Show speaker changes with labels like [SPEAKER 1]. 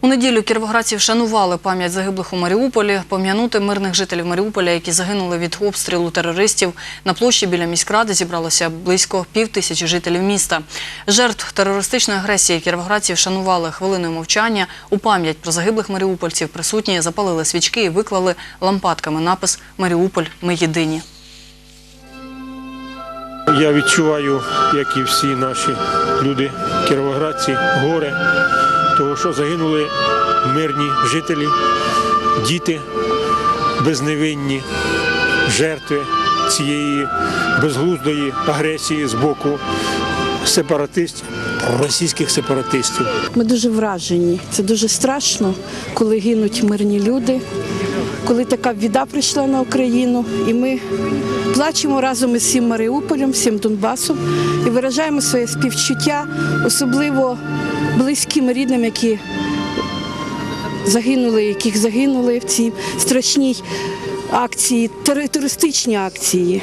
[SPEAKER 1] У неділю кіровоградці вшанували пам'ять загиблих у Маріуполі, пом'янути мирних жителів Маріуполя, які загинули від обстрілу терористів. На площі біля міськради зібралося близько пів тисячі жителів міста. Жертв терористичної агресії кіровоградці вшанували хвилиною мовчання. У пам'ять про загиблих маріупольців присутні запалили свічки і виклали лампадками напис «Маріуполь. Ми єдині».
[SPEAKER 2] Я відчуваю, як і всі наші люди, кіровоградці, горе, того, що загинули мирні жителі, діти безневинні, жертви цієї безглуздої агресії з боку сепаратистів, російських сепаратистів.
[SPEAKER 3] Ми дуже вражені. Це дуже страшно, коли гинуть мирні люди, коли така біда прийшла на Україну. І ми плачемо разом із всім Маріуполем, всім Донбасом і виражаємо своє співчуття, особливо близьким рідним, які загинули, яких загинули в цій страшній акції, терористичній акції.